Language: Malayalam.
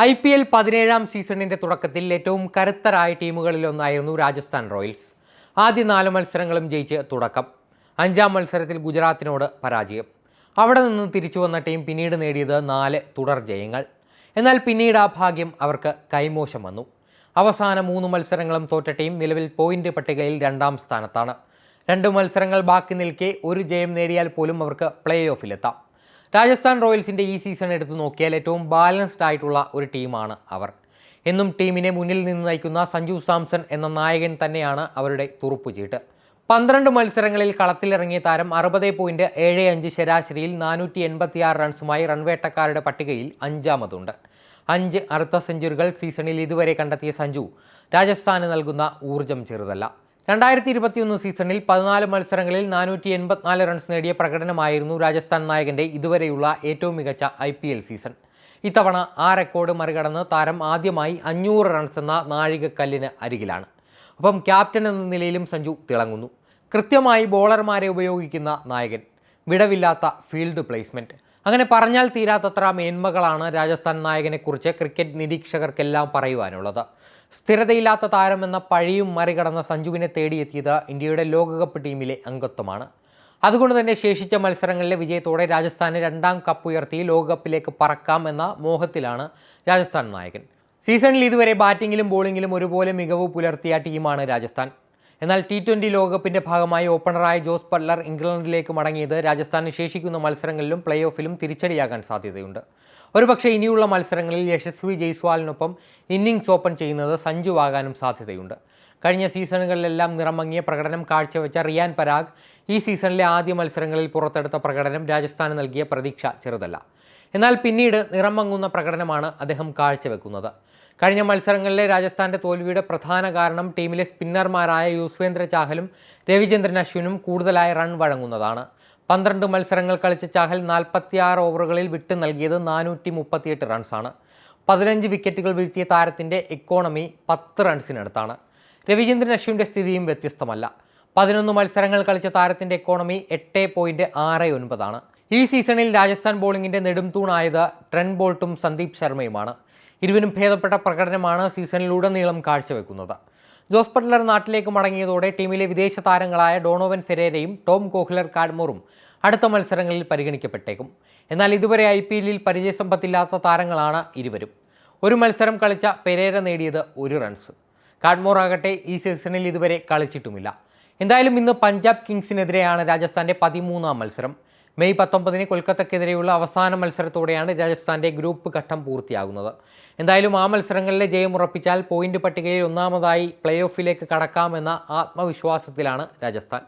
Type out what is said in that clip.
ഐ പി എൽ പതിനേഴാം സീസണിന്റെ തുടക്കത്തിൽ ഏറ്റവും കരുത്തരായ ടീമുകളിലൊന്നായിരുന്നു രാജസ്ഥാൻ റോയൽസ്. ആദ്യ നാല് മത്സരങ്ങളും ജയിച്ച് തുടക്കം. അഞ്ചാം മത്സരത്തിൽ ഗുജറാത്തിനോട് പരാജയം. അവിടെ നിന്ന് തിരിച്ചു വന്ന ടീം പിന്നീട് നേടിയത് നാല് തുടർ ജയങ്ങൾ. എന്നാൽ പിന്നീട് ആ ഭാഗ്യം അവർക്ക് കൈമോശം വന്നു. അവസാന മൂന്ന് മത്സരങ്ങളും തോറ്റ ടീം നിലവിൽ പോയിന്റ് പട്ടികയിൽ രണ്ടാം സ്ഥാനത്താണ്. രണ്ട് മത്സരങ്ങൾ ബാക്കി നിൽക്കെ ഒരു ജയം നേടിയാൽ പോലും അവർക്ക് പ്ലേ ഓഫിലെത്താം. രാജസ്ഥാൻ റോയൽസിന്റെ ഈ സീസൺ എടുത്തു നോക്കിയാൽ ഏറ്റവും ബാലൻസ്ഡ് ആയിട്ടുള്ള ഒരു ടീമാണ് അവർ. എന്നും ടീമിനെ മുന്നിൽ നിന്ന് നയിക്കുന്ന സഞ്ജു സാംസൺ എന്ന നായകൻ തന്നെയാണ് അവരുടെ തുറുപ്പുചീട്ട് പന്ത്രണ്ട് മത്സരങ്ങളിൽ കളത്തിലിറങ്ങിയ താരം അറുപത് പോയിന്റ് ഏഴ് അഞ്ച് ശരാശരിയിൽ നാനൂറ്റി എൺപത്തിയാറ് റൺസുമായി റൺവേട്ടക്കാരുടെ പട്ടികയിൽ അഞ്ചാമതുണ്ട്. അഞ്ച് അർദ്ധ സെഞ്ചുറികൾ സീസണിൽ ഇതുവരെ കണ്ടെത്തിയ സഞ്ജു രാജസ്ഥാന് നൽകുന്ന ഊർജം ചെറുതല്ല. രണ്ടായിരത്തി ഇരുപത്തിയൊന്ന് സീസണിൽ പതിനാല് മത്സരങ്ങളിൽ നാനൂറ്റി എൺപത്തിനാല് റൺസ് നേടിയ പ്രകടനമായിരുന്നു രാജസ്ഥാൻ നായകന്റെ ഇതുവരെയുള്ള ഏറ്റവും മികച്ച ഐ പി എൽ സീസൺ. ഇത്തവണ ആ റെക്കോർഡ് മറികടന്ന് താരം ആദ്യമായി അഞ്ഞൂറ് റൺസ് എന്ന നാഴികക്കല്ലിന് അരികിലാണ്. ഒപ്പം ക്യാപ്റ്റൻ എന്ന നിലയിലും സഞ്ജു തിളങ്ങുന്നു. കൃത്യമായി ബോളർമാരെ ഉപയോഗിക്കുന്ന നായകൻ. വിടവില്ലാത്ത ഫീൽഡ് പ്ലേസ്മെന്റ് അങ്ങനെ പറഞ്ഞാൽ തീരാത്തത്ര മേന്മകളാണ് രാജസ്ഥാൻ നായകനെക്കുറിച്ച് ക്രിക്കറ്റ് നിരീക്ഷകർക്കെല്ലാം പറയുവാനുള്ളത്. സ്ഥിരതയില്ലാത്ത താരമെന്ന പഴിയും മറികടന്ന സഞ്ജുവിനെ തേടിയെത്തിയത് ഇന്ത്യയുടെ ലോകകപ്പ് ടീമിലെ അംഗത്വമാണ്. അതുകൊണ്ട് തന്നെ ശേഷിച്ച മത്സരങ്ങളിലെ വിജയത്തോടെ രാജസ്ഥാന് രണ്ടാം കപ്പ് ഉയർത്തി ലോകകപ്പിലേക്ക് പറക്കാം എന്ന മോഹത്തിലാണ് രാജസ്ഥാൻ നായകൻ. സീസണിൽ ഇതുവരെ ബാറ്റിങ്ങിലും ബോളിങ്ങിലും ഒരുപോലെ മികവ് പുലർത്തിയ ടീമാണ് രാജസ്ഥാൻ. എന്നാൽ ടി ട്വന്റി ലോകകപ്പിന്റെ ഭാഗമായി ഓപ്പണറായ ജോസ് ബട്ട്ലർ ഇംഗ്ലണ്ടിലേക്ക് മടങ്ങിയത് രാജസ്ഥാന് ശേഷിക്കുന്ന മത്സരങ്ങളിലും പ്ലേ ഓഫിലും തിരിച്ചടിയാകാൻ സാധ്യതയുണ്ട്. ഒരുപക്ഷെ ഇനിയുള്ള മത്സരങ്ങളിൽ യശസ്വി ജയ്സ്വാളിനൊപ്പം ഇന്നിംഗ്സ് ഓപ്പൺ ചെയ്യുന്നത് സഞ്ജുവാകാനും സാധ്യതയുണ്ട്. കഴിഞ്ഞ സീസണുകളിലെല്ലാം നിറമങ്ങിയ പ്രകടനം കാഴ്ചവെച്ച റിയാൻ പരാഗ് ഈ സീസണിലെ ആദ്യ മത്സരങ്ങളിൽ പുറത്തെടുത്ത പ്രകടനം രാജസ്ഥാന് നൽകിയ പ്രതീക്ഷ ചെറുതല്ല. എന്നാൽ പിന്നീട് നിറമങ്ങുന്ന പ്രകടനമാണ് അദ്ദേഹം കാഴ്ചവെക്കുന്നത്. കഴിഞ്ഞ മത്സരങ്ങളിലെ രാജസ്ഥാന്റെ തോൽവിയുടെ പ്രധാന കാരണം ടീമിലെ സ്പിന്നർമാരായ യുസ്വേന്ദ്ര ചാഹലും രവിചന്ദ്രൻ അശ്വിനും കൂടുതലായി റൺ വഴങ്ങുന്നതാണ്. പന്ത്രണ്ട് മത്സരങ്ങൾ കളിച്ച ചാഹൽ നാൽപ്പത്തിയാറ് ഓവറുകളിൽ വിട്ടു നൽകിയത് നാനൂറ്റി മുപ്പത്തിയെട്ട് റൺസാണ് പതിനഞ്ച് വിക്കറ്റുകൾ വീഴ്ത്തിയ താരത്തിന്റെ എക്കോണമി പത്ത് റൺസിനടുത്താണ് രവിചന്ദ്രൻ അശ്വിന്റെ സ്ഥിതിയും വ്യത്യസ്തമല്ല. പതിനൊന്ന് മത്സരങ്ങൾ കളിച്ച താരത്തിന്റെ ഇക്കോണമി എട്ട് പോയിന്റ് ആറ് ഒൻപതാണ് ഈ സീസണിൽ രാജസ്ഥാൻ ബോളിങ്ങിന്റെ നെടുംതൂണായത് ട്രെൻ ബോൾട്ടും സന്ദീപ് ശർമ്മയുമാണ്. ഇരുവരും ഭേദപ്പെട്ട പ്രകടനമാണ് സീസണിലുടനീളം കാഴ്ചവെക്കുന്നത്. ജോസ് ബട്ട്ലർ നാട്ടിലേക്ക് മടങ്ങിയതോടെ ടീമിലെ വിദേശ താരങ്ങളായ ഡോണോവൻ ഫെരേരയും ടോം കോഹ്ലർ കാഡ്മോറും അടുത്ത മത്സരങ്ങളിൽ പരിഗണിക്കപ്പെട്ടേക്കും. എന്നാൽ ഇതുവരെ ഐ പി എല്ലിൽ പരിചയസമ്പത്തില്ലാത്ത താരങ്ങളാണ് ഇരുവരും. ഒരു മത്സരം കളിച്ച പെരേര നേടിയത് ഒരു റൺസ്. കാഡ്മോർ ആകട്ടെ ഈ സീസണിൽ ഇതുവരെ കളിച്ചിട്ടുമില്ല. എന്തായാലും ഇന്ന് പഞ്ചാബ് കിങ്സിനെതിരെയാണ് രാജസ്ഥാന്റെ പതിമൂന്നാം മത്സരം. മെയ് പത്തൊമ്പതിന് കൊൽക്കത്തക്കെതിരെയുള്ള അവസാന മത്സരത്തോടെയാണ് രാജസ്ഥാന്റെ ഗ്രൂപ്പ് ഘട്ടം പൂർത്തിയാകുന്നത്. എന്തായാലും ആ മത്സരങ്ങളിലെ ജയം ഉറപ്പിച്ചാൽ പോയിന്റ് പട്ടികയിൽ ഒന്നാമതായി പ്ലേ ഓഫിലേക്ക് കടക്കാമെന്ന ആത്മവിശ്വാസത്തിലാണ് രാജസ്ഥാൻ.